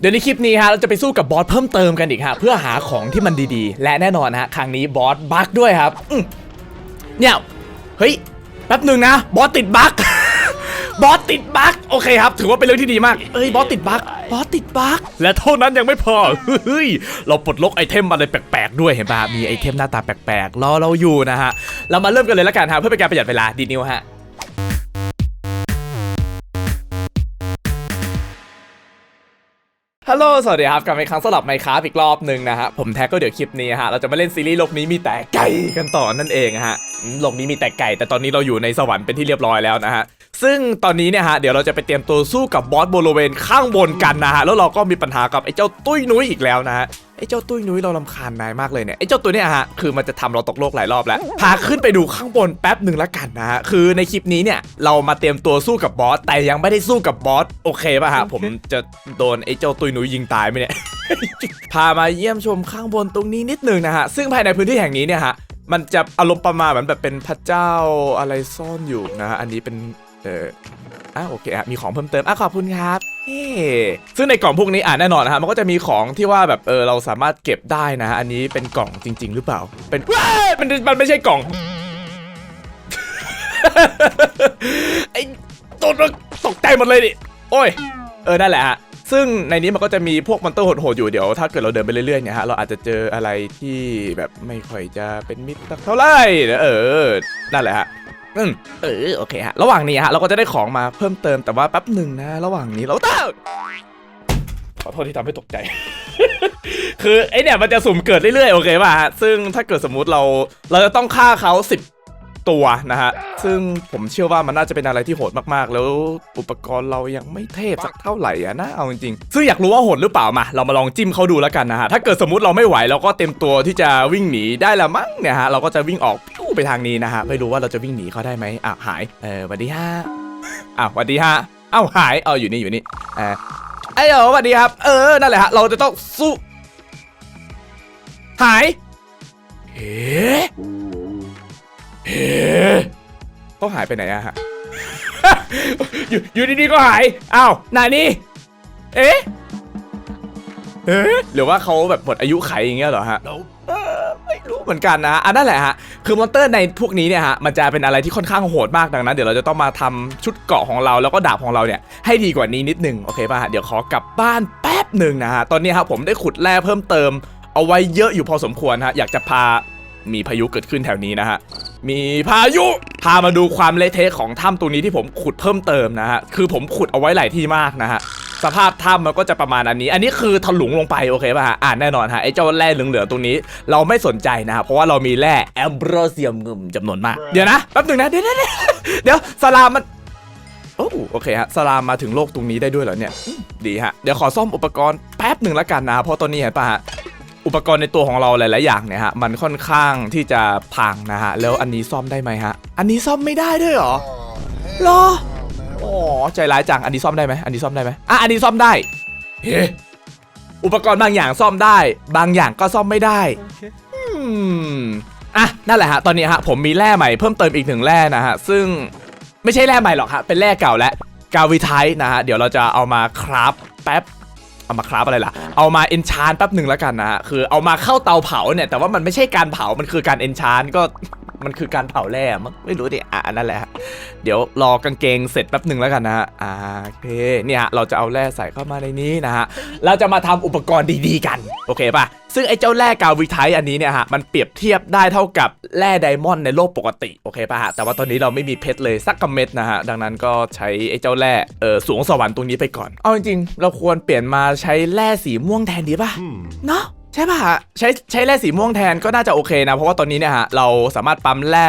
เดี๋ยวในคลิปนี้ฮะเราจะไปสู้กับบอสเพิ่มเติมกันอีกฮะเพื่อหาของที่มันดีๆ และแน่นอนฮะครั้งนี้บอสบั๊กด้วยครับอืมเนี่ยเฮ้ยแป๊บหนึ่งนะบอสติดบั๊ก บอสติดบั๊กโอเคครับ ถือว่าเป็นเรื่องที่ดีมากเอ้ยบอสติดบั๊กบอสติดบั๊กและเท่านั้นยังไม่พอเฮ้ยเราปลดล็อกไอเทมอะไรแปลกๆด้วยเห็นปะมีไอเทมหน้าตาแปลกๆรอเราอยู่นะฮะเรามาเริ่มกันเลยละกันฮะเพื่อเป็นการประหยัดเวลาดีนิวฮะ ฮัลโหล สวัสดีครับกลับมาอีกครั้งสำหรับไมค้าอีกรอบหนึ่งนะฮะ ผมแท็กก็เดี๋ยวคลิปนี้ฮะ เราจะมาเล่นซีรีส์โลกนี้มีแต่ไก่กันต่อนั่นเองฮะ โลกนี้มีแต่ไก่ แต่ตอนนี้เราอยู่ในสวรรค์เป็นที่เรียบร้อยแล้วนะฮะ ซึ่งตอนนี้เนี่ยฮะ เดี๋ยวเราจะไปเตรียมตัวสู้กับบอสบริเวณข้างบนกันนะฮะ แล้วเราก็มีปัญหากับไอ้เจ้าตุ้ยนุ้ยอีกแล้วนะฮะ ไอ้เจ้าตุ้ยนุ้ยเราลำคาญนายมากเลยเนี่ยไอ้เจ้าตัวเนี้ยฮะคือมันจะทำเราตกโลกหลายรอบแล้ว พาขึ้นไปดูข้างบนแป๊บหนึ่งละกันนะฮะคือในคลิปนี้เนี่ยเรามาเตรียมตัวสู้กับบอสแต่ยังไม่ได้สู้กับบอสโอเคป่ะฮะผมจะโดนไอ้เจ้าตุ้ยนุ้ยยิงตายไหมเนี่ยพามาเยี่ยมชมข้างบนตรงนี้นิดหนึ่งนะฮะซึ่งภายในพื้นที่แห่งนี้เนี่ยฮะมันจะอารมณ์ประมาณเหมือนแบบเป็นพระเจ้าอะไรซ่อนอยู่นะฮะอันนี้เป็นเออ อะโอเคฮะมีของเพิ่มเติมอะขอบคุณครับเฮ้ซึ่งในกล่องพวกนี้อะแน่นอนนะฮะมันก็จะมีของที่ว่าแบบเออเราสามารถเก็บได้นะฮะอันนี้เป็นกล่องจริง ๆ หรือเปล่า เป็นว้ามันมันไม่ใช่กล่องไอ้ตัวมันตกใจหมดเลยดิโอ้ย เออนั่นแหละฮะซึ่งในนี้มันก็จะมีพวกมอนเตอร์โหดๆอยู่เดี๋ยวถ้าเกิดเราเดินไปเรื่อยๆเนี่ยฮะเราอาจจะเจออะไรที่แบบไม่ค่อยจะเป็นมิตรสักเท่าไหร่เออนั่นแหละฮะ อืมเออโอเคฮะระหว่างนี้ฮะเราก็จะได้ของมาเพิ่มเติมแต่ว่าแป๊บหนึ่งนะ ระหว่างนี้เราต้าขอโทษที่ทำให้ตกใจ คือไอเนี่ยมันจะสุ่มเกิดเรื่อยๆโอเคป่ะฮะซึ่งถ้าเกิดสมมุติเราเราจะต้องฆ่าเขา10 ตัวนะฮะ ซึ่งผมเชื่อว่ามันน่าจะเป็นอะไรที่โหดมากๆ แล้วอุปกรณ์เรายังไม่เทพสักเท่าไหร่อะนะเอาจริงๆซึ่งอยากรู้ว่าโหดหรือเปล่ามา เรามาลองจิ้มเขาดูแล้วกันนะฮะ ถ้าเกิดสมมติเราไม่ไหวเราก็เต็มตัวที่จะวิ่งหนีได้ละมั้งเนี่ยฮะ เราก็จะวิ่งออกพิ้วไปทางนี้นะฮะ ไม่รู้ว่าเราจะวิ่งหนีเขาได้ไหมอะหาย เออสวัสดีฮะอ้าวสวัสดีฮะอ้าวหาย เอออยู่นี่อยู่นี่เออไอ้เหรอสวัสดีครับ เออ นั่นแหละฮะ เราจะต้องสู้ หาย เฮ้ เฮ้เขาหายไปไหนอะฮะอยู่อยู่ดีๆก็หายอ้าวนานี่เอ๊ะเอ๊ะหรือว่าเขาแบบหมดอายุไขอย่างเงี้ยเหรอฮะไม่รู้เหมือนกันนะอันนั่นแหละฮะคือมอนเตอร์ในพวกนี้เนี่ยฮะมันจะเป็นอะไรที่ค่อนข้างโหดมากดังนั้น เดี๋ยวเราจะต้องมาทำชุดเกาะของเราแล้วก็ดาบของเราเนี่ยให้ดีกว่านี้นิดนึงโอเคป่ะฮะเดี๋ยวขอกลับบ้านแป๊บหนึ่งนะฮะตอนนี้ครับผมได้ขุดแร่เพิ่มเติมเอาไว้เยอะอยู่พอสมควรฮะอยากจะพา มีพายุเกิดขึ้นแถวนี้นะฮะ มีพายุ พามาดูความเละเทะของถ้ำตรงนี้ที่ผมขุดเพิ่มเติมนะฮะ คือผมขุดเอาไว้หลายที่มากนะฮะ สภาพถ้ำมันก็จะประมาณอันนี้ อันนี้คือถลุงลงไปโอเคป่ะฮะ อ่าแน่นอนฮะไอ้เจ้าแร่เหลืองๆตรงนี้ เราไม่สนใจนะฮะเพราะว่าเรามีแร่แอมโบรเซียมเงิมจำนวนมาก เดี๋ยวนะแป๊บหนึงนะเดี๋ยวเดี๋ยวเดี๋ยวเดี๋ยวสลามมันโอ้โอเคฮะสลามมาถึงโลกตรงนี้ได้ด้วยเหรอเนี่ยอืมดีฮะ เดี๋ยวขอซ่อมอุปกรณ์แป๊บหนึ่งแล้วกันนะ เพราะตอนนี้เห็นป่ะฮะ อุปกรณ์ในตัวของเราหลาย ๆ อย่างเนี่ยฮะมันค่อนข้างที่จะพังนะฮะแล้วอันนี้ซ่อมได้ไหมฮะ อันนี้ซ่อมไม่ได้ด้วยเหรอเหรออ๋อใจร้ายจังอันนี้ซ่อมได้ไหมอันนี้ซ่อมได้ไหมอะอันนี้ซ่อมได้เฮ้อุปกรณ์บางอย่างซ่อมได้ บางอย่างก็ซ่อมไม่ได้อืมอะนั่นแหละฮะตอนนี้ฮะผมมีแร่ใหม่เพิ่มเติมอีกหนึ่งแร่นะฮะซึ่งไม่ใช่แร่ใหม่หรอกฮะเป็นแร่เก่าและกาวิไทนะฮะเดี๋ยวเราจะเอามาคราฟแป๊บ เอามาคราฟอะไรล่ะ เอามาเอนชานแป๊บหนึ่งแล้วกันนะฮะคือเอามาเข้าเตาเผาเนี่ยแต่ว่ามันไม่ใช่การเผา มันคือการเอนชานก็ มันคือการเผาแร่มั้งไม่รู้ดิอะอันนั่นแหละฮะเดี๋ยวรอกางเกงเสร็จแป๊บหนึ่งแล้วกันนะฮะอ่าโอเคเนี่ยฮะเราจะเอาแร่ใส่เข้ามาในนี้นะฮะเราจะมาทำอุปกรณ์ดีๆ กันโอเคป่ะซึ่งไอ้เจ้าแร่กาวิไทอันนี้เนี่ยฮะมันเปรียบเทียบได้เท่ากับแร่ไดมอนด์ในโลกปกติโอเคป่ะฮะแต่ว่าตอนนี้เราไม่มีเพชรเลยสักกำเม็ดนะฮะดังนั้นก็ใช้ไอ้เจ้าแร่เออสวงสวรรค์ตรงนี้ไปก่อนเอาจริงๆเราควรเปลี่ยนมาใช้แร่สีม่วงแทนดีป่ะเนาะ ใช่ป่ะฮะใช้ใช้แร่สีม่วงแทนก็น่าจะโอเคนะ เพราะว่าตอนนี้เนี่ยฮะเราสามารถปั๊มแร่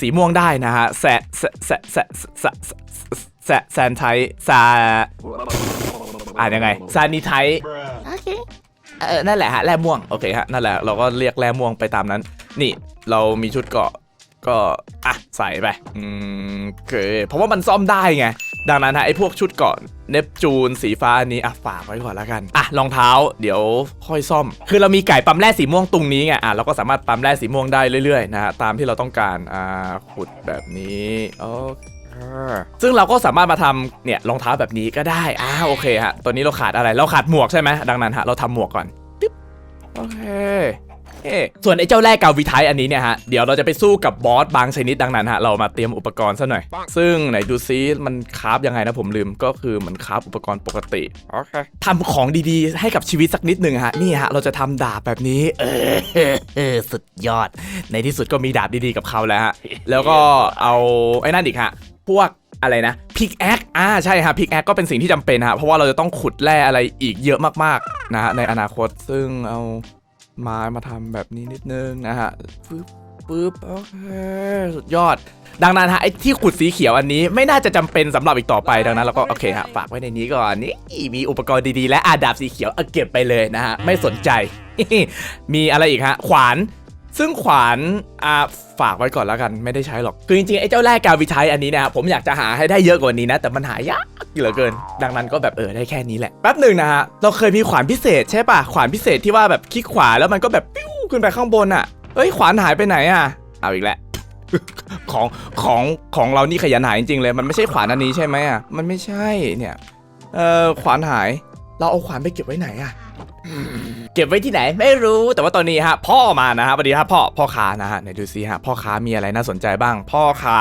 สีม่วงได้นะฮะแสแสแสแสแสแสแซนไทซาอ่านยังไงซานิไทโอเคเออนั่นแหละฮะแร่ม่วงโอเคฮะนั่นแหละเราก็เรียกแร่ม่วงไปตามนั้น นี่เรามีชุดเกราะก็อะใส่ไปอืมโอเคเพราะว่ามันซ่อมได้ไง ดังนั้นฮะไอ้พวกชุดเกราะเนปจูนสีฟ้าอันนี้อะฝากไว้ก่อนแล้วกัน อะรองเท้าเดี๋ยวค่อยซ่อม คือเรามีไก่ปั๊มแร่สีม่วงตรงนี้ไงอะเราก็สามารถปั๊มแร่สีม่วงได้เรื่อยๆนะฮะตามที่เราต้องการอ่าขุดแบบนี้โอเคซึ่งเราก็สามารถมาทำเนี่ยรองเท้าแบบนี้ก็ได้อ่าโอเคฮะตอนนี้เราขาดอะไรเราขาดหมวกใช่ไหมดังนั้นฮะเราทำหมวกก่อนตึ๊บโอเค ส่วนไอ้เจ้าแรกกาวิไทอันนี้เนี่ยฮะ เดี๋ยวเราจะไปสู้กับบอสบางชนิดดังนั้นฮะ เรามาเตรียมอุปกรณ์ซะหน่อย ซึ่งไหนดูซิมันคราฟยังไงนะผมลืม ก็คือเหมือนคราฟอุปกรณ์ปกติ โอเคทำของดีๆ ให้กับชีวิตสักนิดหนึ่งฮะ นี่ฮะ เราจะทำดาบแบบนี้ เออเออสุดยอด ในที่สุดก็มีดาบดีๆกับเขาแล้วฮะ แล้วก็เอาไอ้นั่นอีกฮะ พวกอะไรนะพิกแอคอ่าใช่ฮะพิกแอคก็เป็นสิ่งที่จำเป็นฮะ เพราะว่าเราจะต้องขุดแร่อะไรอีกเยอะมากๆนะฮะในอนาคตซึ่งเอา ไม้มาทำแบบนี้นิดนึงนะฮะปึ๊บปึ๊บโอเคสุดยอด ดังนั้นฮะไอ้ที่ขุดสีเขียวอันนี้ไม่น่าจะจำเป็นสำหรับอีกต่อไปดังนั้นเราก็โอเคฮะฝากไว้ในนี้ก่อนนี่มีอุปกรณ์ดีๆ และอาดาบสีเขียวเอาเก็บไปเลยนะฮะไม่สนใจ มีอะไรอีกฮะขวาน ซึ่งขวานอ่าฝากไว้ก่อนแล้วกันไม่ได้ใช้หรอก คือจริงๆ ไอ้เจ้าแรกกาวิชัยอันนี้นะครับผมอยากจะหาให้ได้เยอะกว่านี้นะ แต่มันหายากเหลือเกิน ดังนั้นก็แบบเออได้แค่นี้แหละแป๊บหนึ่งนะฮะเราเคยมีขวานพิเศษใช่ป่ะขวานพิเศษที่ว่าแบบคลิกขวาแล้วมันก็แบบปิ้วขึ้นไปข้างบนอะเอ้ยขวานหายไปไหนอะเอาอีกแล้วของของของเรานี่ขยันหายจริงๆเลย มันไม่ใช่ขวานอันนี้ใช่ไหมอะมันไม่ใช่เนี่ยเออขวานหาย เราเอาขวานไปเก็บไว้ไหนอะ เก็บไว้ที่ไหนไม่รู้แต่ว่าตอนนี้ฮะพ่อมานะฮะสวัสดีครับพ่อพ่อค้านะฮะไหนดูซิฮะพ่อค้ามีอะไรน่าสนใจบ้าง พ่อค้า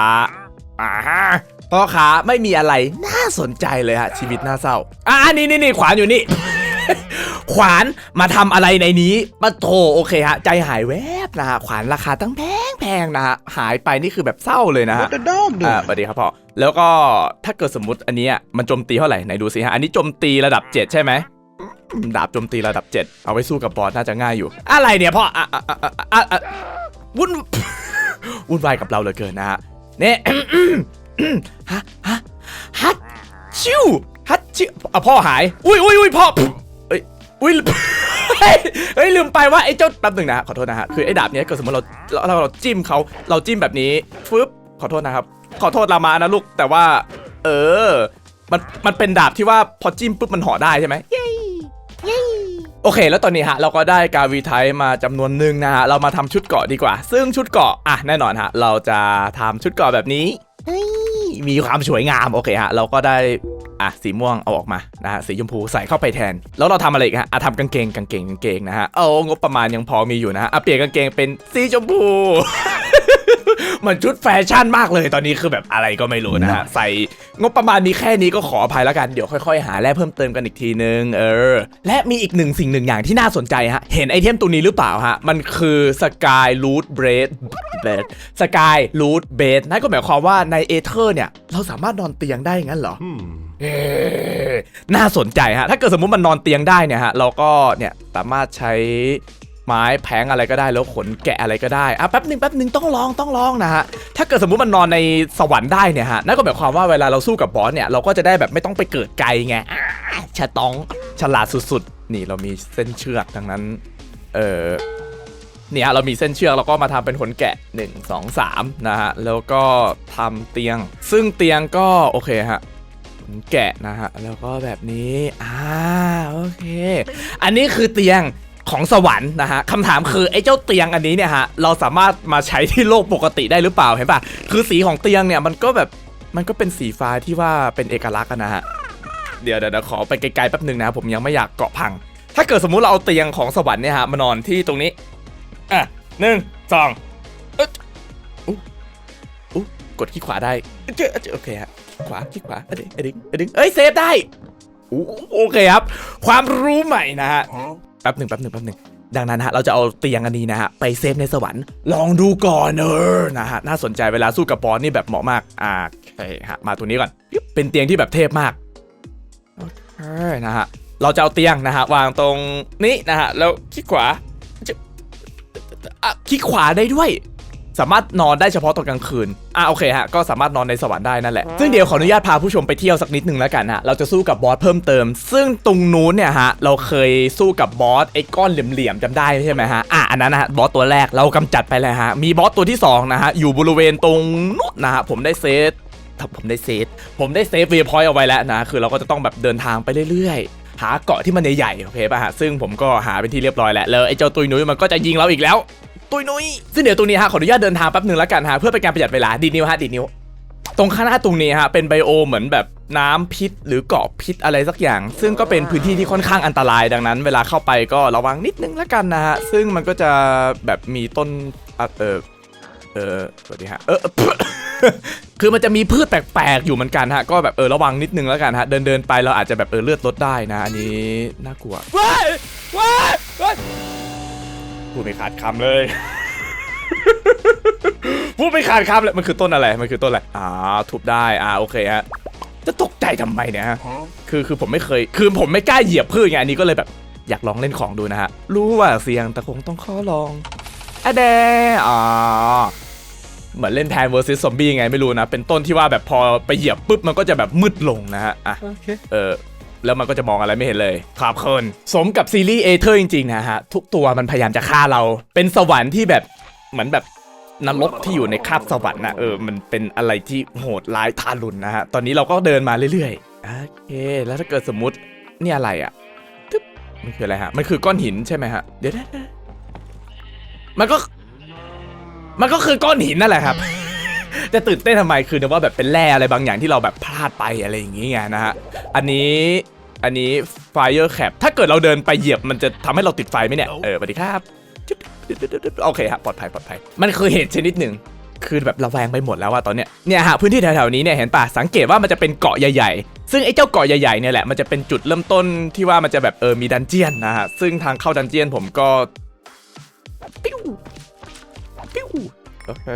อ่าฮะพ่อค้าไม่มีอะไรน่าสนใจเลยฮะชีวิตน่าเศร้าอ่านี่นี่นี่ขวานอยู่นี่ ขวานมาทำอะไรในนี้มาโถโอเคฮะ ใจหายแวบนะฮะขวานราคาตั้งแพงแพงนะฮะหายไปนี่คือแบบเศร้าเลยนะฮะ What the dog อ่า doing? สวัสดีครับพ่อแล้วก็ถ้าเกิดสมมติอันเนี้ยมันโจมตีเท่าไหร่ไหนดูสิฮะอันนี้โจมตีระดับ 7 ใช่ไหมอืม ดาบโจมตีระดับ 7 เอาไว้สู้กับบอสน่าจะง่ายอยู่ อะไรเนี่ยพ่ออะอะอะอะอะวุ่นวุ่นวายกับเราเหลือเกินนะฮะเนี่ยฮะฮะฮัตชิวฮัตชิวอะพ่อหาย อุ้ยอุ้ยอุ้ยพ่อเอ้ยอุ้ยเฮ้ยเฮ้ยลืมไปว่าไอ้เจ้าแป๊บหนึ่งนะฮะขอโทษนะฮะคือไอ้ดาบเนี้ยเกิดสมมติเราเราเราจิ้มเขาเราจิ้มแบบนี้ฟึบขอโทษนะครับ ขอโทษรามานะลูกแต่ว่า เออ มันมันเป็นดาบที่ว่าพอจิ้มปุ๊บมันห่อได้ใช่ไหมเย้เย้ โอเค แล้วตอนนี้ฮะเราก็ได้กาวีไทมาจำนวนหนึ่งนะฮะเรามาทำชุดเกาะดีกว่า ซึ่งชุดเกาะอะแน่นอนฮะเราจะทำชุดเกาะแบบนี้มีความสวยงามโอเคฮะเราก็ได้อะสีม่วงเอาออกมานะฮะสีชมพูใส่เข้าไปแทน แล้วเราทำอะไรฮะอะทำกางเกงกางเกงกางเกงนะฮะเอางบประมาณยังพอมีอยู่นะฮะอะเปลี่ยนกางเกงเป็นสีชมพู เหมือนชุดแฟชั่นมากเลยตอนนี้คือแบบอะไรก็ไม่รู้นะฮะใส่งบประมาณมีแค่นี้ก็ขออภัยแล้วกันเดี๋ยวค่อยๆ หาแร่เพิ่มเติมกันอีกทีนึงเออ และมีอีกหนึ่งสิ่งหนึ่งอย่างที่น่าสนใจฮะ เห็นไอเทมตัวนี้หรือเปล่าฮะ มันคือสกายรูทเบรดเบรดสกายรูทเบรดนั่นก็หมายความว่าในเอเธอร์เนี่ย เราสามารถนอนเตียงได้งั้นเหรอเอ๊ะน่าสนใจฮะ ถ้าเกิดสมมุติมันนอนเตียงได้เนี่ยฮะ เราก็เนี่ยสามารถใช้ ไม้แผงอะไรก็ได้แล้วขนแกะอะไรก็ได้อะแป๊บหนึ่งแป๊บหนึ่งต้องลองต้องลองนะฮะถ้าเกิดสมมุติมันนอนในสวรรค์ได้เนี่ยฮะนั่นก็หมายความว่าเวลาเราสู้กับบอสเนี่ยเราก็จะได้แบบไม่ต้องไปเกิดไกลไงอ่าชะตองฉลาดสุดๆ นี่เรามีเส้นเชือกดังนั้นเออเนี่ยเรามีเส้นเชือกเราก็มาทำเป็นขนแกะ 1 2 3 นะฮะ แล้วก็ทำเตียง ซึ่งเตียงก็โอเคฮะแกะนะฮะ แล้วก็แบบนี้ อ่า โอเค อันนี้คือเตียง ของสวรรค์นะฮะคำถามคือไอ้เจ้าเตียงอันนี้เนี่ยฮะเราสามารถมาใช้ที่โลกปกติได้หรือเปล่าเห็นปะคือสีของเตียงเนี่ยมันก็แบบมันก็เป็นสีฟ้าที่ว่าเป็นเอกลักษณ์นะฮะเดี๋ยวเดี๋ยวขอไปไกลๆแป๊บหนึ่งนะผมยังไม่อยากเกาะพัง ถ้าเกิดสมมุติเราเอาเตียงของสวรรค์เนี่ยฮะมานอนที่ตรงนี้อะหนึ่งสองเอ๊ะอู้อู้กดขี้ขวาได้เจอเจอโอเคฮะขวาขี้ขวาอดึงอดึงอดึงเอ้ยเซฟได้โอเคครับ ความรู้ใหม่นะฮะ ป๊บหนึ่งแป๊บหนึ่งแป๊บหนึ่งดังนั้นฮะเราจะเอาเตียงอันนี้นะฮะไปเซฟในสวรรค์ลองดูก่อนเออนะฮะน่าสนใจเวลาสู้กับบอสนี่แบบเหมาะมากอ่าโอเคฮะมาตัวนี้ก่อนเป็นเตียงที่แบบเทพมากโอเคนะฮะเราจะเอาเตียงนะฮะวางตรงนี้นะฮะแล้วขี้ขวาจะอะขี้ขวาได้ด้วย สามารถนอนได้เฉพาะตอนกลางคืน อะโอเคฮะ ก็สามารถนอนในสวรรค์ได้นั่นแหละ ซึ่งเดี๋ยวขออนุญาตพาผู้ชมไปเที่ยวสักนิดหนึ่งแล้วกันฮะ เราจะสู้กับบอสเพิ่มเติม ซึ่งตรงนู้นเนี่ยฮะ เราเคยสู้กับบอสไอ้ก้อนเหลี่ยมๆจำได้ใช่ไหมฮะ อะอันนั้นนะฮะบอสตัวแรกเรากำจัดไปแล้วฮะ มีบอสตัวที่สองนะฮะ อยู่บริเวณตรงนู้นนะฮะ ผมได้เซตผมได้เซตผมได้เซฟเวพอยต์เอาไว้แล้วนะ คือเราก็จะต้องแบบเดินทางไปเรื่อยๆหาเกาะที่มันใหญ่ๆโอเคป่ะฮะซึ่งผมก็หาเป็นที่เรียบร้อยแล้วแล้วไอ้เจ้าตุยนุ้ยมันก็จะยิงเราอีกแล้ว ตุยนุ้ยซึ่งเดี๋ยวตรงนี้ฮะขออนุญาตเดินทางแป๊บหนึ่งแล้วกันฮะเพื่อเป็นการประหยัดเวลาดีดนิ้วฮะดีดนิ้วตรงข้างหน้าตรงนี้ฮะเป็นไบโอเหมือนแบบน้ำพิษ หรือเกาะพิษอะไรสักอย่าง ซึ่งก็เป็นพื้นที่ที่ค่อนข้างอันตรายดังนั้น เวลาเข้าไปก็ระวังนิดนึงละกันนะฮะซึ่งมันก็จะแบบมีต้นอะเออเออสวัสดีฮะเออคือมันจะมีพืชแปลกๆอยู่เหมือนกันฮะก็แบบเออระวังนิดนึงแล้วกันฮะเดินเดินๆไปเราอาจจะแบบเออเลือดลดได้นะ อันนี้น่ากลัวว้ายว้ายว้าย พูดไม่ขาดคำเลย พูดไม่ขาดคำเลยมันคือต้นอะไร มันคือต้นอะไร อ่า ทุบได้ อ่า โอเคฮะ จะตกใจทำไมเนี่ยฮะ คือ คือผมไม่เคย คือผมไม่กล้าเหยียบพืชไง อันนี้ก็เลยแบบ อยากลองเล่นของดูนะฮะ รู้ว่าเสียงแต่คงต้องขอลองอะเดอ่าเหมือนเล่นแทน versus zombie ไงไม่รู้นะ เป็นต้นที่ว่าแบบพอไปเหยียบปุ๊บมันก็จะแบบมืดลงนะฮะ อะโอเคเออ แล้วมันก็จะมองอะไรไม่เห็นเลยครับคนสมกับซีรีส์เอเธอร์จริงๆนะฮะ ทุกตัวมันพยายามจะฆ่าเรา เป็นสวรรค์ที่แบบเหมือนแบบนรกที่อยู่ในคาบสวรรค์นะเออมันเป็นอะไรที่โหดร้ายทารุณนะฮะ ตอนนี้เราก็เดินมาเรื่อยๆโอเค แล้วถ้าเกิดสมมุตินี่อะไรอะตึ๊บมันคืออะไรฮะ มันคือก้อนหินใช่ไหมฮะ เดี๋ยวนะมันก็ มันก็คือก้อนหินนั่นแหละครับจะตื่นเต้นทำไมคือนึกว่าแบบเป็นแร่อะไรบางอย่างที่เราแบบพลาดไปอะไรอย่างงี้ไงนะฮะ อันนี้ อันนี้ fire cap ถ้าเกิดเราเดินไปเหยียบมันจะทำให้เราติดไฟไหมเนี่ย เออสวัสดีครับจุ๊บโอเคครับปลอดภัยปลอดภัย มันคือเหตุชนิดหนึ่งคือแบบระแวงไปหมดแล้วว่าตอนเนี้ยเนี่ยฮะพื้นที่แถวๆนี้เนี่ยเห็นป่ะสังเกตว่ามันจะเป็นเกาะใหญ่ๆ ซึ่งไอ้เจ้าเกาะใหญ่ๆเนี่ยแหละมันจะเป็นจุดเริ่มต้นที่ว่ามันจะแบบเออมีดันเจียนนะฮะซึ่งทางเข้าดันเจียนผมก็ปิ้วปิ้วโอเค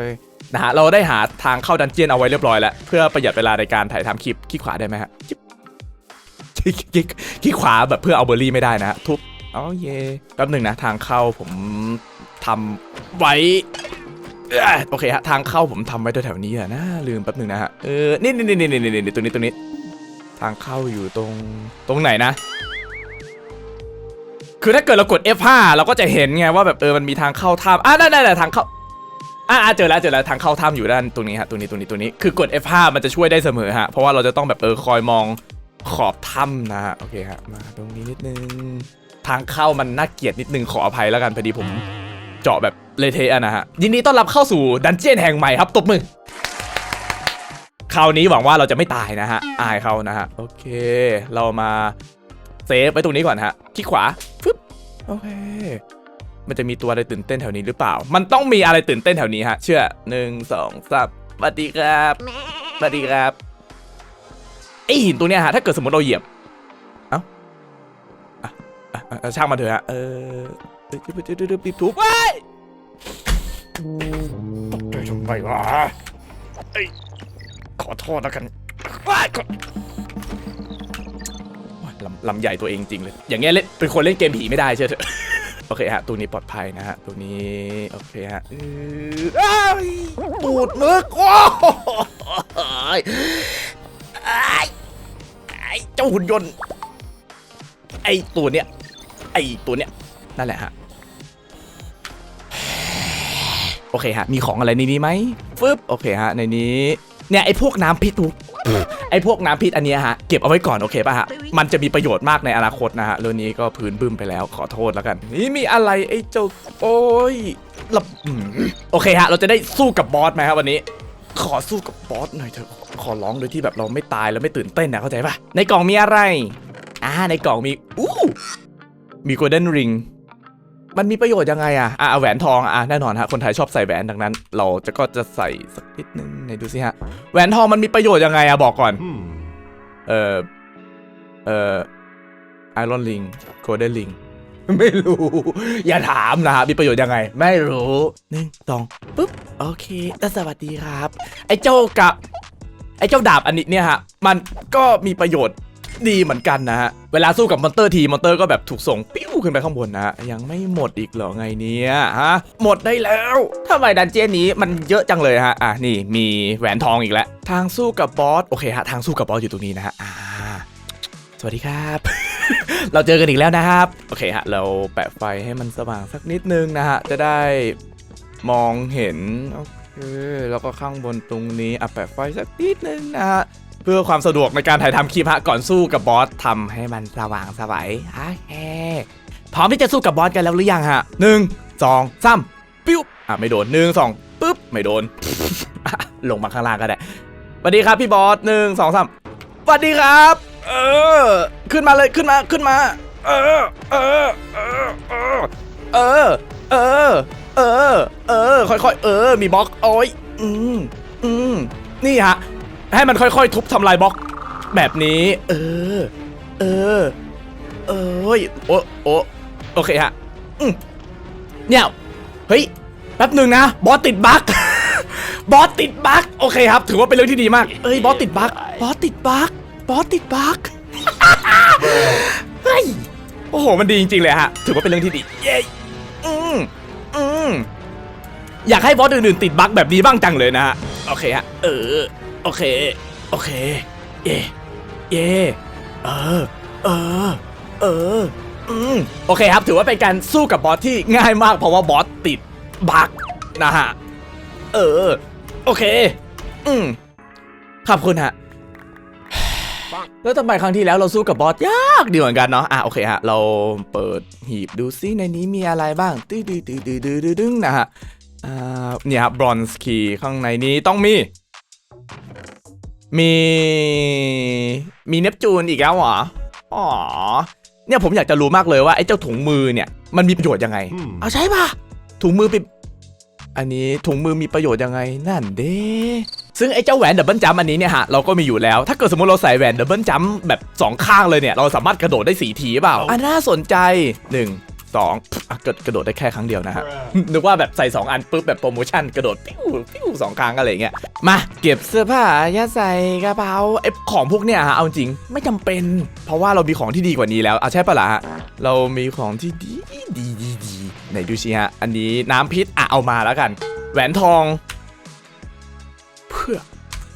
นะฮะเราได้หาทางเข้าดันเจียนเอาไว้เรียบร้อยแล้ว เพื่อประหยัดเวลาในการถ่ายทำคลิปขี้ขวาได้ไหมฮะจิ๊บ ขี้ขี้ขี้ขวาแบบเพื่อเอาเบอร์รี่ไม่ได้นะทุบอ๋อเย่แป๊บหนึ่งนะทางเข้าผมทำไว้โอเคฮะทางเข้าผมทำไว้แถวๆนี้อะนะลืมแป๊บหนึ่งนะฮะเออนี่นี่นี่นี่นี่นี่ตัวนี้ตัวนี้ ทางเข้าอยู่ตรงตรงไหนนะ คือถ้าเกิดเรากด F5 เราก็จะเห็นไงว่าแบบเออมันมีทางเข้าถ้ำอะนั่นนั่นทางเข้าอ่าเจอแล้วเจอแล้วทางเข้าถ้ำอยู่ด้านตรงนี้ฮะตรงนี้ตรงนี้ตรงนี้คือกด F5 มันจะช่วยได้เสมอฮะเพราะว่าเราจะต้องแบบเออคอยมอง ขอบถ้ำนะฮะโอเคฮะมาตรงนี้นิดนึง ทางเข้ามันน่าเกลียดนิดนึงขออภัยแล้วกันพอดีผมเจาะแบบเลเทอะนะฮะยินดีต้อนรับเข้าสู่ดันเจียนแห่งใหม่ครับ ตบมือคราวนี้หวังว่าเราจะไม่ตายนะฮะ อายเขานะฮะ โอเค เรามาเซฟไว้ตรงนี้ก่อนฮะ ที่ขวาฟึบโอเค มันจะมีตัวอะไรตื่นเต้นแถวนี้หรือเปล่า มันต้องมีอะไรตื่นเต้นแถวนี้ฮะ เชื่อหนึ่งสองสามสวัสดีครับสวัสดีครับ ไอหินตัวเนี้ยฮะถ้าเกิดสมมติเราเหยียบ เอ้าอะอะอะช่างมาเถอะฮะ เออปิ๊บปิ๊บปิ๊บปิ๊บปิ๊บทุบว้ายตกใจทำไมวะเอ้ยขอโทษแล้วกันว้ายขอโอ้ยลำลำใหญ่ตัวเองจริงเลย อย่างเงี้ยเล่นเป็นคนเล่นเกมผีไม่ได้เชื่อเถอะโอเคฮะ ตัวนี้ปลอดภัยนะฮะ ตัวนี้ โอเคฮะอื้ออ้ายตูดมึกโอ้ยไอ้ไอ้เจ้าหุ่นยนต์ ไอตัวเนี้ย ไอตัวเนี้ย นั่นแหละฮะ โอเคฮะ มีของอะไรในนี้ไหมฟึบโอเคฮะ ในนี้ เนี่ยไอพวกน้ำพิษทุกไอพวกน้ำพิษอันเนี้ยฮะ เก็บเอาไว้ก่อนโอเคป่ะฮะ มันจะมีประโยชน์มากในอนาคตนะฮะ เรื่องนี้ก็พื้นบึ้มไปแล้วขอโทษแล้วกัน นี่มีอะไรไอเจ้า โอ้ยหลับโอเคฮะ เราจะได้สู้กับบอสไหมครับวันนี้ ขอสู้กับบอสหน่อยเถอะขอร้องโดยที่แบบเราไม่ตายแล้วไม่ตื่นเต้นนะเข้าใจป่ะในกล่องมีอะไรอ่าในกล่องมีอู้มี golden ring มันมีประโยชน์ยังไงอะอะเอาแหวนทองอะแน่นอนฮะคนไทยชอบใส่แหวนดังนั้น เราจะก็จะใส่สักนิดนึงไหนดูสิฮะแหวนทองมันมีประโยชน์ยังไงอะบอกก่อนเอ่อเอ่อไอรอนลิงโคเดนลิง ไม่รู้ อย่าถามนะฮะมีประโยชน์ยังไง ไม่รู้หนึ่งสองปุ๊บโอเคแล้วสวัสดีครับ ไอ้เจ้ากับ ไอ้เจ้าดาบอันนี้เนี่ยฮะมันก็มีประโยชน์ดีเหมือนกันนะฮะ เวลาสู้กับมอนเตอร์ทีมอนเตอร์ก็แบบถูกส่งปิ้วขึ้นไปข้างบนนะฮะ ยังไม่หมดอีกเหรอไงเนี่ยฮะ หมดได้แล้วทำไมดันเจี้ยนนี้มันเยอะจังเลยฮะ อะนี่มีแหวนทองอีกแล้ว ทางสู้กับบอส โอเคฮะ ทางสู้กับบอสอยู่ตรงนี้นะฮะ อ่า สวัสดีครับ เราเจอกันอีกแล้วนะครับ โอเคฮะ เราแปะไฟให้มันสว่างสักนิดนึงนะฮะ จะได้มองเห็น โอเค แล้วก็ข้างบนตรงนี้อะแปะไฟสักนิดนึงนะฮะ เพื่อความสะดวกในการถ่ายทำคลิปฮะ ก่อนสู้กับบอสทำให้มันสว่างสวัยโอเคพร้อมที่จะสู้กับบอสกันแล้วหรือยังฮะหนึ่งสองสามปิ้วอะไม่โดนหนึ่งสองปึ๊บไม่โดน ลงมาข้างล่างก็ได้สวัสดีครับพี่บอสหนึ่งสองสามสวัสดีครับ เออ ขึ้นมาเลยขึ้นมาขึ้นมา เออ เออ เออ เออ เออ เออ เออ เออ ค่อยๆ เออ มีบล็อกโอ้ยอืมอืมนี่ฮะ ให้มันค่อยๆ ทุบทำลายบล็อก แบบนี้ เออ เออ เอ้ยโอ้โอ้โอเคฮะอืมเนี่ยเฮ้ย แป๊บหนึ่งนะ บอสติดบั๊ก บอสติดบั๊ก โอเคครับ ถือว่าเป็นเรื่องที่ดีมาก เอ้ย บอสติดบั๊ก บอสติดบั๊ก บอสติดบั๊กเฮ้ยโอ้โห มันดีจริงๆเลยฮะ ถือว่าเป็นเรื่องที่ดี เย้อืมอืมอยากให้บอสอื่นๆติดบั๊กแบบนี้บ้างจังเลยนะฮะ โอเคฮะ เออ โอเค โอเค เย่เย่เออ เออ เออ อืมโอเคครับ ถือว่าเป็นการสู้กับบอสที่ง่ายมากเพราะว่าบอสติดบั๊กนะฮะ เออ โอเค อืมขอบคุณฮะ แล้วทำไมครั้งที่แล้วเราสู้กับบอสยากดีเหมือนกันเนาะอะโอเคฮะเราเปิดหีบดูซิในนี้มีอะไรบ้างตื้อดื้อดื้อดื้อดื้อดื้อดึงนะฮะอ่าเนี่ยครับบรอนซ์คีย์ข้างในนี้ต้องมี มีมีเนปจูนอีกแล้วเหรออ๋อเนี่ยผมอยากจะรู้มากเลยว่าไอ้เจ้าถุงมือเนี่ยมันมีประโยชน์ยังไง Hmm. เอาใช่ปะถุงมือเป็น อันนี้ถุงมือมีประโยชน์ยังไงนั่นเด้ซึ่งไอ้เจ้าแหวนดับเบิลจัมป์อันนี้เนี่ยฮะเราก็มีอยู่แล้ว ถ้าเกิดสมมติเราใส่แหวนดับเบิลจัมป์แบบสองข้างเลยเนี่ย เราสามารถกระโดดได้สี่ทีเปล่าอะน่าสนใจห นึ่งสองอะกระกระโดดได้แค่ครั้งเดียวนะฮะ นึกว่าแบบใส่ 2 อันปุ๊บแบบโปรโมชั่นกระโดดปิ้วปิ้วสองครั้งอะไรอย่างเงี้ย มาเก็บเสื้อผ้ายัดใส่กระเป๋าไอ้ของพวกเนี้ยฮะเอาจริงไม่จำเป็น เพราะว่าเรามีของที่ดีกว่านี้แล้วเอาใช่ปะล่ะฮะ เรามีของที่ดีดีดีดีไหนดูสิฮะ อันนี้น้ำพิษอะเอามาแล้วกัน แหวนทอง เพื่อ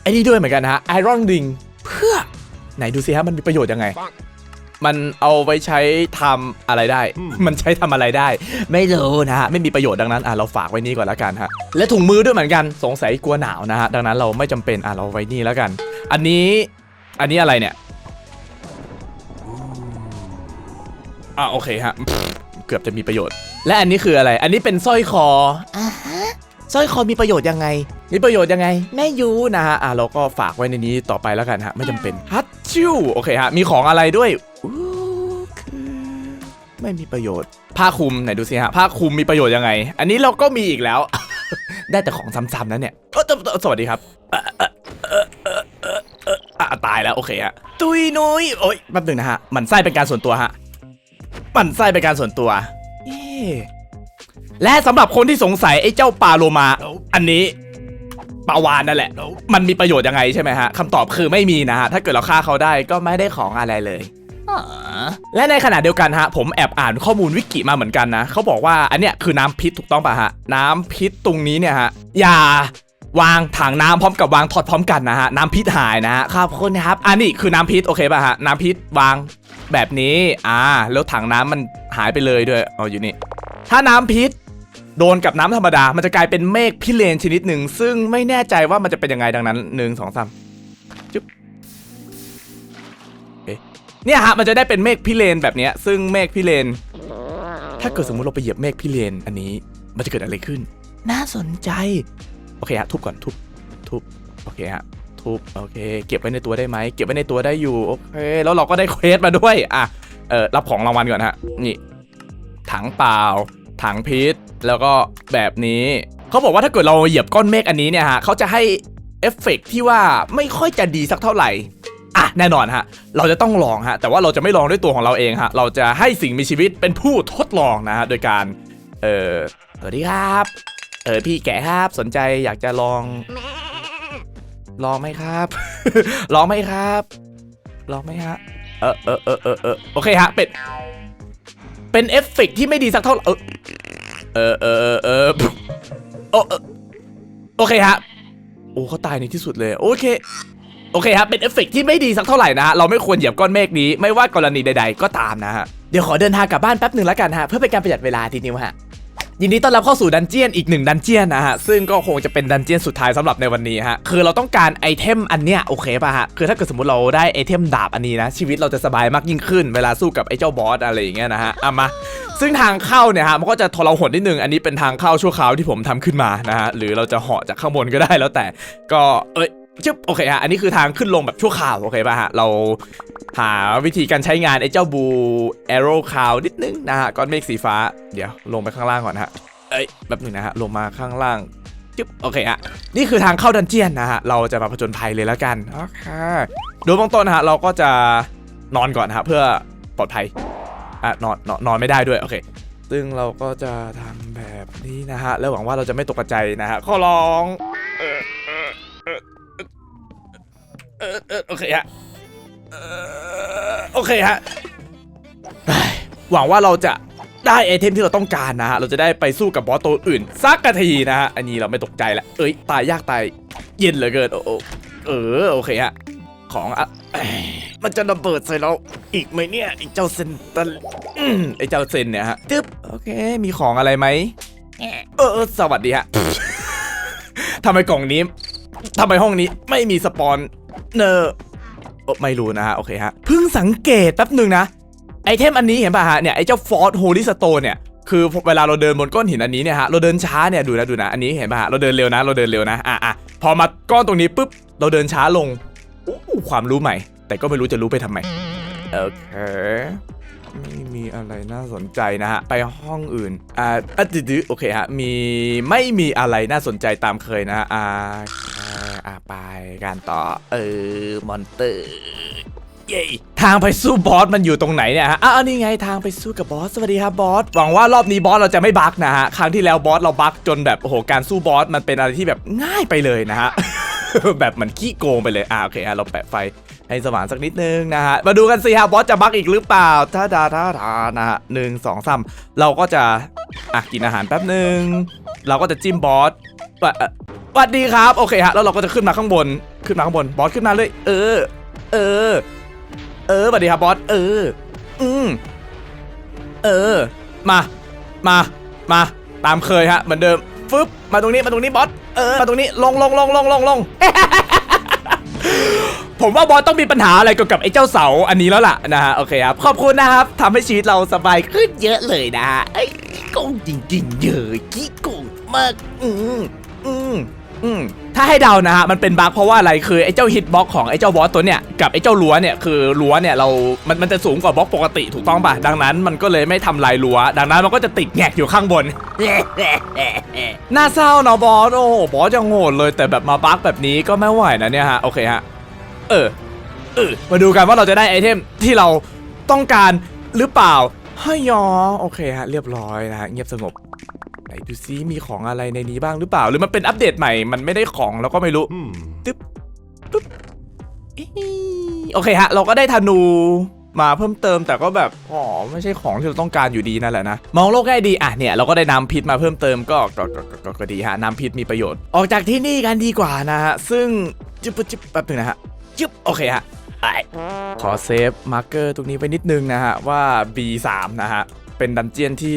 ไอ้นี่ด้วยเหมือนกันนะฮะไอรอนริงเพื่อไหนดูสิฮะมันมีประโยชน์ยังไง มันเอาไปใช้ทำอะไรได้อืมมันใช้ทำอะไรได้ ไม่รู้นะฮะไม่มีประโยชน์ดังนั้นอะเราฝากไว้นี่ก่อนแล้วกันฮะและถุงมือด้วยเหมือนกันสงสัยกลัวหนาวนะฮะดังนั้นเราไม่จำเป็นอะเราไว้นี่แล้วกัน อันนี้อันนี้อะไรเนี่ยอะโอเคฮะเกือบจะมีประโยชน์ และอันนี้คืออะไร อันนี้เป็นสร้อยคออ่าฮะสร้อยคอมีประโยชน์ยังไง มีประโยชน์ยังไง ไม่ยูนะฮะ อะเราก็ฝากไว้ในนี้ต่อไปแล้วกันฮะ ไม่จำเป็นฮัตชิวโอเคฮะ มีของอะไรด้วยอู้คือ ไม่มีประโยชน์ ผ้าคลุมไหนดูสิฮะ ผ้าคลุมมีประโยชน์ยังไง อันนี้เราก็มีอีกแล้ว ได้แต่ของซ้ำๆนะเนี่ยเออเออเอสวัสดีครับเออเออเออเออเออเอออะตายแล้วโอเคฮะ ตุยนุยโอ้ยแป๊บหนึงนะฮะ มันไส้เป็นการส่วนตัวฮะ มันไส้เป็นการส่วนตัว เอ๊และสำหรับคนที่สงสัยไอ้เจ้าปลาโลมา อันนี้ปลาวานนั่นแหละ มันมีประโยชน์ยังไงใช่ไหมฮะคำตอบคือไม่มีนะฮะ ถ้าเกิดเราฆ่าเขาได้ก็ไม่ได้ของอะไรเลย และในขณะเดียวกันฮะผมแอบอ่านข้อมูลวิกิมาเหมือนกันนะเขาบอกว่าอันเนี้ยคือน้ำพิษถูกต้องป่ะฮะน้ำพิษตรงนี้เนี่ยฮะอย่าวางถังน้ำพร้อมกับวางถอดพร้อมกันนะฮะน้ำพิษหายนะฮะขอบคุณครับ อันนี้คือน้ำพิษโอเคป่ะฮะน้ำพิษวางแบบนี้อ่าแล้วถังน้ำมันหายไปเลยด้วยเอาอยู่นี่ถ้าน้ำพิษโดนกับน้ำธรรมดา มันจะกลายเป็นเมฆพิเรนชนิดหนึ่ง ซึ่งไม่แน่ใจว่ามันจะเป็นยังไงดังนั้นหนึ่งสองสาม เนี่ยฮะมันจะได้เป็นเมฆพิเรนแบบเนี้ยซึ่งเมฆพิเรนถ้าเกิดสมมติเราไปเหยียบเมฆพิเรนอันนี้มันจะเกิดอะไรขึ้น น่าสนใจ โอเคฮะทุบก่อนทุบทุบโอเคฮะทุบโอเค เก็บไว้ในตัวได้ไหมเก็บไว้ในตัวได้อยู่โอเคแล้วเราก็ได้เควสมาด้วยอะเออรับของรางวัลก่อนฮะนี่ถังเปล่า ถังพิษแล้วก็แบบนี้เขาบอกว่าถ้าเกิดเราเหยียบก้อนเมฆอันนี้เนี่ยฮะเขาจะให้เอฟเฟกต์ที่ว่าไม่ค่อยจะดีสักเท่าไหร่ อะแน่นอนฮะ เราจะต้องลองฮะ แต่ว่าเราจะไม่ลองด้วยตัวของเราเองฮะ เราจะให้สิ่งมีชีวิตเป็นผู้ทดลองนะฮะ โดยการ เออสวัสดีครับ เออพี่แกะครับ สนใจอยากจะลอง ลองไหมครับ ลองไหมครับ ลองไหมฮะ เออเออเออเออเออโอเคฮะ เป็นเป็นเอฟเฟกที่ไม่ดีสักเท่า เออเออเออเออโอเออโอเคฮะ โอ้เขาตายในที่สุดเลย โอเค โอเคครับ เป็นเอฟเฟกต์ที่ไม่ดีสักเท่าไหร่นะฮะ เราไม่ควรเหยียบก้อนเมฆนี้ ไม่ว่ากรณีใด ๆ ก็ตามนะฮะ เดี๋ยวขอเดินทางกลับบ้านแป๊บหนึ่งแล้วกันฮะ เพื่อเป็นการประหยัดเวลาทีนิวฮะ ยินดีต้อนรับเข้าสู่ดันเจียนอีกหนึ่งดันเจียนนะฮะ ซึ่งก็คงจะเป็นดันเจียนสุดท้ายสำหรับในวันนี้ฮะ คือเราต้องการไอเทมอันเนี้ยโอเคป่ะฮะ คือถ้าเกิดสมมติเราได้ไอเทมดาบอันนี้นะ ชีวิตเราจะสบายมากยิ่งขึ้น เวลาสู้กับไอเจ้าบอสอะไรอย่างเงี้ยนะฮะเอามาซึ่งทางเข้าเนี่ยฮะมันก็จะทรหดนิดนึงอันนี้เป็นทางเข้าชั่วคราวที่ผมทำขึ้นมานะฮะหรือเราจะเหาะจากข้างบนก็ได้แล้วแต่ ก็เอ้ย ชึบโอเคฮะอันนี้คือทางขึ้นลงแบบชั่วคราวโอเคป่ะฮะเราหาวิธีการใช้งานไอ้เจ้าบูแอโร่คาวนิดนึงนะฮะก้อนเมฆสีฟ้าเดี๋ยวลงไปข้างล่างก่อนฮะเอ้ยแบบหนึ่งนะฮะลงมาข้างล่างจึ๊บโอเคฮะนี่คือทางเข้าดันเจียนนะฮะเราจะมาผจญภัยเลยแล้วกันโอเคโดยเบื้องต้นฮะเราก็จะนอนก่อนฮะเพื่อปลอดภัยอะนอนนอนนอนไม่ได้ด้วยโอเคซึ่งเราก็จะทำแบบนี้นะฮะแล้วหวังว่าเราจะไม่ตกใจนะฮะขอร้องเออ ออเออโอเคฮะเออโอเคฮะหวังว่าเราจะได้ไอเทมที่เราต้องการนะฮะ เราจะได้ไปสู้กับบอสตัวอื่นสักกะทีนะฮะ อันนี้เราไม่ตกใจละเอ้ย ตายยากตายเย็นเหลือเกินโอ้เออ โอเคฮะ ของอะมันจะระเบิดใส่เราอีกไหมเนี่ยไอเจ้าเซนตันอืมไอเจ้าเซนเนี่ยฮะจึ๊บโอเค มีของอะไรไหมเออ สวัสดีฮะทำไมกล่องนี้ทำไมห้องนี้ไม่มีสปอน เนออไม่รู้นะฮะ โอเคฮะ เพิ่งสังเกตแป๊บหนึ่งนะ ไอเทมอันนี้เห็นป่ะฮะ เนี่ย ไอเจ้าฟอร์ดโฮลิสโตนเนี่ย คือเวลาเราเดินบนก้อนหินอันนี้เนี่ยฮะ เราเดินช้าเนี่ย ดูนะ ดูนะ อันนี้เห็นป่ะฮะ เราเดินเร็วนะ เราเดินเร็วนะ อะอะพอมาก้อนตรงนี้ปุ๊บ เราเดินช้าลงอู้ความรู้ใหม่ แต่ก็ไม่รู้จะรู้ไปทำไม โอเค ไม่มีอะไรน่าสนใจนะฮะ ไปห้องอื่น อ่าอะดื้อโอเคฮะ มีไม่มีอะไรน่าสนใจตามเคยนะฮะ อ่าอ่าไปการต่อ เออ มอนเตอร์เย้ทางไปสู้บอสมันอยู่ตรงไหนเนี่ยฮะอ้าวนี่ไงทางไปสู้กับบอส สวัสดีครับบอส หวังว่ารอบนี้บอสเราจะไม่บั๊กนะฮะ ครั้งที่แล้วบอสเราบั๊กจนแบบโอ้โห การสู้บอสมันเป็นอะไรที่แบบง่ายไปเลยนะฮะ แบบมันขี้โกงไปเลย อ่าโอเคฮะเราแปะไฟ ให้สว่างสักนิดนึงนะฮะ มาดูกันสิฮะบอสจะบักอีกหรือเปล่าถ้าดาถ้าทานะฮะหนึ่งสองสามเราก็จะอะกินอาหารแป๊บหนึ่งเราก็จะจิ้มบอสสวัสดีครับ โอเคฮะ แล้วเราก็จะขึ้นมาข้างบน ขึ้นมาข้างบน บอสขึ้นมาเลย เออ เออ เออสวัสดีครับบอส เออ อืมเออ มา มา มา ตามเคยฮะ เหมือนเดิม ฟึบ มาตรงนี้ มาตรงนี้บอส เออ มาตรงนี้ ลงลงลงลงลงลง ผมว่าบอสต้องมีปัญหาอะไรเกี่ยวกับไอ้เจ้าเสาอันนี้แล้วล่ะนะฮะโอเคครับขอบคุณนะครับทำให้ชีวิตเราสบายขึ้นเยอะเลยนะฮะไอ้ขี้โกงจริงๆเยอะขี้โกงมากอืมอืม อืมถ้าให้เดานะฮะมันเป็นบั๊กเพราะว่าอะไรคือไอ้เจ้าฮิตบ็อกของไอ้เจ้าบอสตัวเนี้ยกับไอ้เจ้ารั้วเนี่ยคือรั้วเนี่ยเรา มันมันจะสูงกว่าบล็อกปกติถูกต้องป่ะดังนั้นมันก็เลยไม่ทำลายรั้วดังนั้นมันก็จะติดแงกอยู่ข้างบน น่าเศร้าเนาะบอสโอ้โหบอสยังโหดเลยแต่แบบมาบั๊กแบบนี้ก็ไม่ไหวนะเนี่ยฮะโอเคฮะเออเออมาดูกันว่าเราจะได้ไอเทมที่เราต้องการหรือเปล่าเฮ้ยยอโอเคฮะเรียบร้อยนะฮะเงียบสงบ นดูซิมีของอะไรในนี้บ้างหรือเปล่า หรือมันเป็นอัปเดตใหม่ มันไม่ได้ของเราก็ไม่รู้ตึ๊บปึ๊บอี๋โอเคฮะ เราก็ได้ธนูมาเพิ่มเติมแต่ก็แบบอ๋อไม่ใช่ของที่เราต้องการอยู่ดีนั่นแหละนะ มองโลกให้ดีอะเนี่ยเราก็ได้น้ำพิษมาเพิ่มเติมก็ก็ก็ก็ก็ก็ดีฮะน้ำพิษมีประโยชน์ ออกจากที่นี่กันดีกว่านะฮะ ซึ่งจิ๊บจิ๊บแป๊บหนึงนะฮะจิ๊บโอเคฮะไปขอเซฟมาร์กเกอร์ตรงนี้ไปนิดนึงนะฮะว่า B3 นะฮะ เป็นดันเจียนที่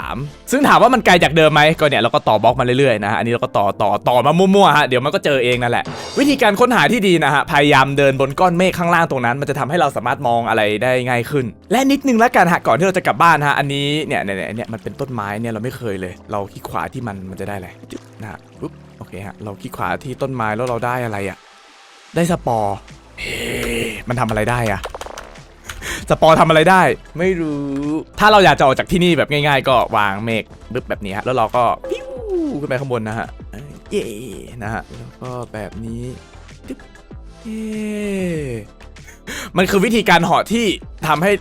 3 ซึ่งถามว่ามันไกลจากเดิมไหมก็เนี่ยเราก็ต่อบล็อกมาเรื่อยๆนะฮะอันนี้เราก็ต่อต่อต่อมามั่วๆฮะเดี๋ยวมันก็เจอเองนั่นแหละ วิธีการค้นหาที่ดีนะฮะพยายามเดินบนก้อนเมฆข้างล่างตรงนั้น มันจะทำให้เราสามารถมองอะไรได้ง่ายขึ้น และนิดนึงล้วกันฮะก่อนที่เราจะกลับบ้านฮะอันนี้เนี่ยเนี่ยเนี่ยมันเป็นต้นไม้เนี่ยเราไม่เคยเลย เราคลิกขวาที่มันมันจะได้อะไรจึ๊บนะฮะปุ๊บโอเคฮะเราคลิกขวาที่ต้นไม้แล้วเราได้อะไรอะได้สปอร์เฮ้มันทำอะไรได้อะ สปอร์ทำอะไรได้ ไม่รู้ ถ้าเราอยากจะออกจากที่นี่แบบง่าย ๆ ก็วางเมฆบึ๊บแบบนี้ฮะแล้วเราก็ปิ้วขึ้นไปข้างบนนะฮะเย่นะฮะแล้วก็แบบนี้จึ๊บเย่มันคือวิธีการเหาะที่ทำให้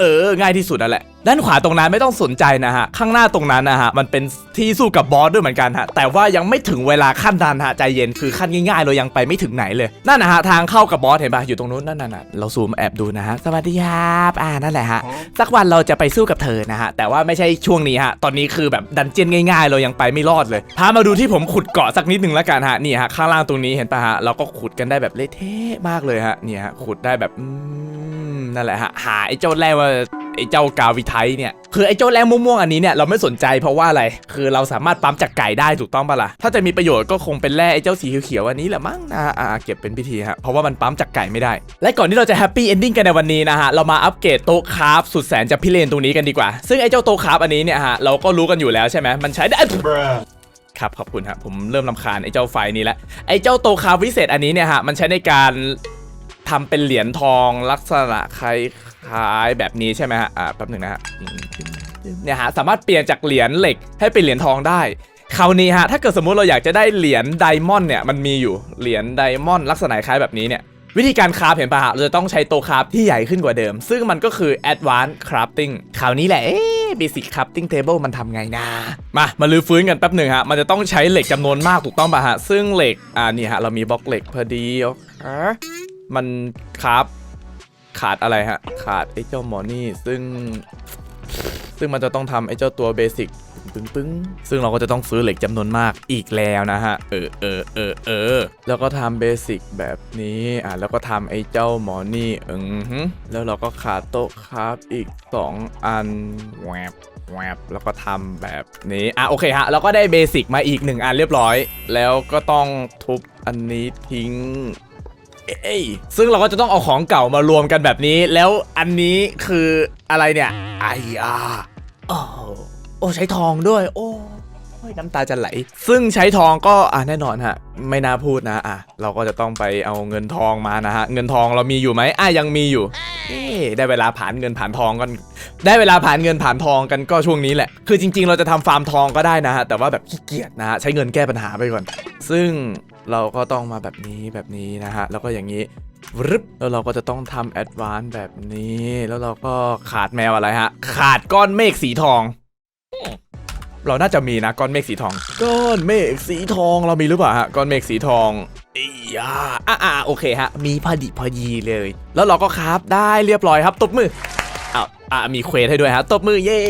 เออ ง่ายที่สุดนั่นแหละ ด้านขวาตรงนั้นไม่ต้องสนใจนะฮะ ข้างหน้าตรงนั้นนะฮะ มันเป็นที่สู้กับบอสด้วยเหมือนกันฮะ แต่ว่ายังไม่ถึงเวลาขั้นนั้นฮะ ใจเย็น คือขั้นง่ายๆ เรายังไปไม่ถึงไหนเลย นั่นนะฮะ ทางเข้ากับบอสเห็นปะอยู่ตรงนู้นนั่นน่ะ เราซูมแอบดูนะฮะ สวัสดีครับอ่า นั่นแหละฮะ สักวันเราจะไปสู้กับเธอนะฮะ แต่ว่าไม่ใช่ช่วงนี้ฮะ ตอนนี้คือแบบดันเจียนง่าย ๆ เรายังไปไม่รอดเลย พามาดูที่ผมขุดเกาะสักนิดหนึ่งแล้วกันฮะ นี่ฮะ ข้างล่างตรงนี้เห็นปะฮะ เราก็ขุดกันได้แบบเละเทะมากเลยฮะเนี่ยฮะ ขุดได้แบบอืม นั่นแหละฮะหาไอ้เจ้าแร่ว่าไอ้เจ้ากาวิไทเนี่ยคือไอ้เจ้าแร่ม่วงๆอันนี้เนี่ยเราไม่สนใจเพราะว่าอะไร คือเราสามารถปั๊มจากไก่ได้ถูกต้องปะล่ะถ้าจะมีประโยชน์ก็คงเป็นแร่ไอ้เจ้าสีเขียวๆอันนี้แหละมั้งนะอ่าเก็บเป็นพิธีฮะเพราะว่ามันปั๊มจากไก่ไม่ได้ และก่อนที่เราจะแฮปปี้เอนดิ้งกันในวันนี้นะฮะเรามาอัปเกรดโต๊ะคราฟสุดแสนจะพิเรนตรงนี้กันดีกว่า ซึ่งไอ้เจ้าโต๊ะคราฟอันนี้เนี่ยฮะเราก็รู้กันอยู่แล้วใช่ไหมมันใช้ได้ครับขอบคุณฮะผมเริ่มลำคาญไอ้เจ้าไฟนี้แล้วไอ้เจ้าโตคาวิเศษอันนี้เนี่ยฮะมันใช้ในการ ทำเป็นเหรียญทองลักษณะคล้ายๆแบบนี้ใช่ไหมฮะอ่าแป๊บหนึ่งนะฮะเนี่ยฮะสามารถเปลี่ยนจากเหรียญเหล็กให้เป็นเหรียญทองได้คราวนี้ฮะถ้าเกิดสมมุติเราอยากจะได้เหรียญไดมอนด์เนี่ยมันมีอยู่เหรียญไดมอนด์ลักษณะคล้ายแบบนี้เนี่ยวิธีการคราฟเห็นปะฮะเราจะต้องใช้โตะคราฟที่ใหญ่ขึ้นกว่าเดิม ซึ่งมันก็คือ Advanced Crafting คราวนี้แหละเอ๊ะ Basic Crafting Table มันทำไงนะ มา มาลื้อฟื้นกันแป๊บหนึ่งฮะ มันจะต้องใช้เหล็กจำนวนมากถูกต้องป่ะฮะ ซึ่งเหล็ก อ่านี่ฮะ เรามีบล็อกเหล็กพอดีโอเค มันคราฟขาดอะไรฮะ ขาดไอ้เจ้าหมอนี่ซึ่ง ซึ่งมันจะต้องทำไอ้เจ้าตัวเบสิกปึ้งปึ้งซึ่งเราก็จะต้องซื้อเหล็กจำนวนมากอีกแล้วนะฮะ เออเออเออเออ แล้วก็ทำเบสิกแบบนี้ อะ แล้วก็ทำไอ้เจ้าหมอนี่อือแล้วเราก็ขาดโต๊ะครับอีก 2 อันแวบแวบแล้วก็ทำแบบนี้ อะ โอเคฮะ เราก็ได้เบสิกมาอีก 1 อันเรียบร้อย แล้วก็ต้องทุบอันนี้ทิ้ง เอ้ยซึ่งเราก็จะต้องเอาของเก่ามารวมกันแบบนี้ แล้วอันนี้คืออะไรเนี่ยไอ้อาโอ้โอ้ใช้ทองด้วย โอ้ยน้ำตาจะไหล ซึ่งใช้ทองก็อะแน่นอนฮะ ไม่น่าพูดนะอะเราก็จะต้องไปเอาเงินทองมานะฮะ เงินทองเรามีอยู่ไหมอะยังมีอยู่เอ๊ได้เวลาผ่านเงินผ่านทองกัน ได้เวลาผ่านเงินผ่านทองกันก็ช่วงนี้แหละ คือจริง ๆ เราจะทำฟาร์มทองก็ได้นะฮะ แต่ว่าแบบขี้เกียจนะฮะ ใช้เงินแก้ปัญหาไปก่อน ซึ่ง เราก็ต้องมาแบบนี้แบบนี้นะฮะ แล้วก็อย่างนี้รึบแล้วเราก็จะต้องทำแอดวานซ์แบบนี้ แล้วเราก็ขาดแมวอะไรฮะ ขาดก้อนเมฆสีทอง เราน่าจะมีนะก้อนเมฆสีทอง ก้อนเมฆสีทองเรามีหรือเปล่าฮะก้อนเมฆสีทองอียาอะอะโอเคฮะ มีพอดีพอดีเลย แล้วเราก็คราฟได้เรียบร้อยครับตบมืออ้าวอะมีเควสให้ด้วยฮะตบมือเย่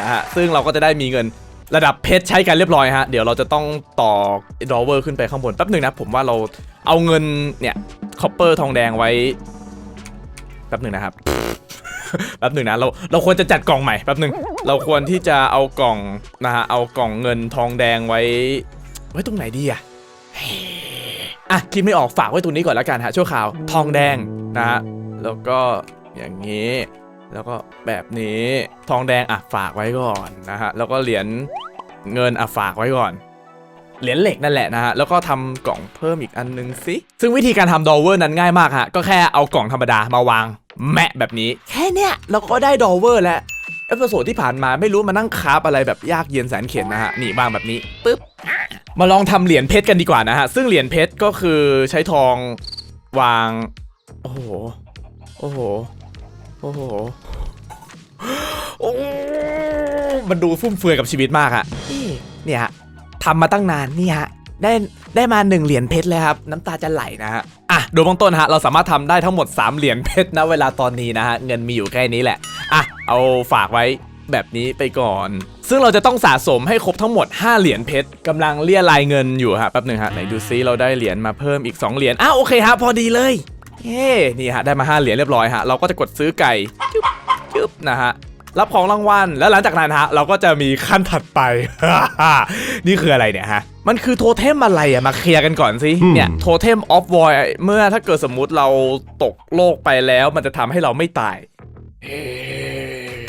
นะฮะซึ่งเราก็จะได้มีเงิน ระดับเพชรใช้กันเรียบร้อยฮะ เดี๋ยวเราจะต้องต่อดอเวอร์ขึ้นไปข้างบนแป๊บหนึ่งนะ ผมว่าเราเอาเงินเนี่ยคอปเปอร์ทองแดงไว้แป๊บหนึ่งนะครับแป๊บหนึ่งนะเราเราควรจะจัดกล่องใหม่แป๊บหนึ่งเราควรที่จะเอากล่องนะฮะเอากล่องเงินทองแดงไว้ ไว้ตรงไหนดีอะอะคิดไม่ออกฝากไว้ตรงนี้ก่อนแล้วกันฮะชั่วคราวทองแดงนะฮะแล้วก็อย่างนี้ แล้วก็แบบนี้ทองแดงอะฝากไว้ก่อนนะฮะแล้วก็เหรียญเงินอะฝากไว้ก่อนเหรียญเหล็กนั่นแหละนะฮะ แล้วก็ทำกล่องเพิ่มอีกอันนึงสิ ซึ่งวิธีการทำดอเวอร์นั้นง่ายมากฮะ ก็แค่เอากล่องธรรมดามาวาง แมะแบบนี้ แค่เนี้ยเราก็ได้ดอเวอร์แล้วเอพิโซดที่ผ่านมาไม่รู้มานั่งคาฟอะไรแบบยากเย็นแสนเข็ญนะฮะ นี่วางแบบนี้ปึ๊บ มาลองทำเหรียญเพชรกันดีกว่านะฮะ ซึ่งเหรียญเพชรก็คือใช้ทองวาง โอ้โห โอ้โห โอ้โหโอ้มันดูฟุ่มเฟือยกับชีวิตมากอะนี่เนี่ยฮะทำมาตั้งนานนี่ฮะได้ได้มา1เหรียญเพชรเลยครับน้ำตาจะไหลนะฮะอะดูเบื้องต้นฮะเราสามารถทำได้ทั้งหมด 3 เหรียญเพชรนะเวลาตอนนี้นะฮะเงินมีอยู่แค่นี้แหละอะเอาฝากไว้แบบนี้ไปก่อน ซึ่งเราจะต้องสะสมให้ครบทั้งหมด 5 เหรียญเพชรกำลังเรียรายเงินอยู่ฮะแป๊บหนึ่งฮะไหนดูซิเราได้เหรียญมาเพิ่มอีก 2 เหรียญอ้าวโอเคฮะพอดีเลย เฮ้นี่ฮะได้มา 5 เหรียญเรียบร้อยฮะเราก็จะกดซื้อไก่จุ๊บจุ๊บนะฮะรับของรางวัลแล้วหลังจากนั้นฮะเราก็จะมีขั้นถัดไป นี่คืออะไรเนี่ยฮะมันคือโทเทมอะไรอะมาเคลียร์กันก่อนสิเนี่ยโทเทมออฟวอยเมื่อถ้าเกิดสมมุติเราตกโลกไปแล้วมันจะทำให้เราไม่ตายเอ๊ะ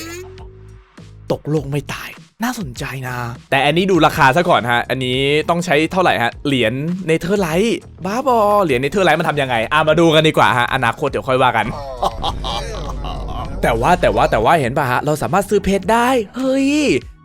ตกโลกไม่ตาย น่าสนใจนะ แต่อันนี้ดูราคาซะก่อนฮะ อันนี้ต้องใช้เท่าไหร่ฮะ เหรียญเนเธอร์ไลท์บ้าบอ เหรียญเนเธอร์ไลท์มันทำยังไงอะมาดูกันดีกว่าฮะ อนาคตเดี๋ยวค่อยว่ากัน แต่ว่าแต่ว่าแต่ว่าเห็นป่ะฮะ เราสามารถซื้อเพชรได้ เฮ้ย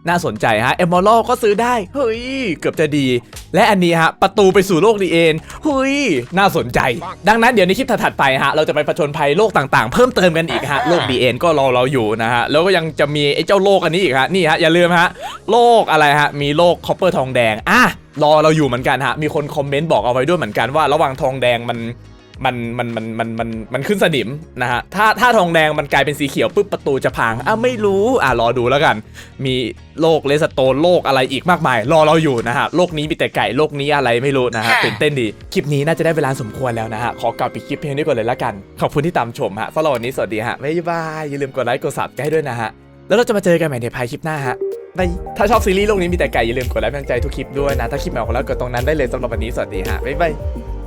น่าสนใจฮะเอมอลก็ซื้อได้ เฮ้ย เกือบจะดี และอันนี้ฮะ ประตูไปสู่โลกดีเอ็นเฮ้ย น่าสนใจ ดังนั้นเดี๋ยวในคลิปถัดไปฮะ เราจะไปผจญภัยโลกต่างๆ เพิ่มเติมกันอีกฮะ โลกดีเอ็นก็รอเราอยู่นะฮะ แล้วก็ยังจะมีไอ้เจ้าโลกอันนี้อีกฮะ นี่ฮะ อย่าลืมฮะ โลกอะไรฮะ มีโลกคอปเปอร์ทองแดง อะรอเราอยู่เหมือนกันฮะ มีคนคอมเมนต์บอกเอาไว้ด้วยเหมือนกันว่า ระหว่างทองแดงมัน มันมันมันมันมันมันขึ้นสนิมนะฮะถ้าถ้าทองแดงมันกลายเป็นสีเขียวปุ๊บประตูจะพังอะไม่รู้อะรอดูแล้วกัน มีโลกเลสโตนโลกอะไรอีกมากมาย รอเราอยู่นะฮะโลกนี้มีแต่ไก่โลกนี้อะไรไม่รู้นะฮะตื่นเต้นดี คลิปนี้น่าจะได้เวลาสมควรแล้วนะฮะขอกลับปิดคลิปเพียงนี้ก่อนเลยละกัน ขอบคุณที่ตามชมฮะสำหรับวันนี้สวัสดีฮะบ๊ายบายอย่าลืมกดไลค์กดซับให้ด้วยนะฮะแล้วเราจะมาเจอกันใหม่ในพายคลิปหน้าฮะบายถ้าชอบซีรีส์โลกนี้มีแต่ไก่อย่าลืมกดไลค์เป็นกำลังใจทุกคลิปด้วยนะ ถ้าคลิปไหนออกแล้วกดตรงนั้นได้เลยสำหรับวันนี้สวัสดีฮะบ๊ายบาย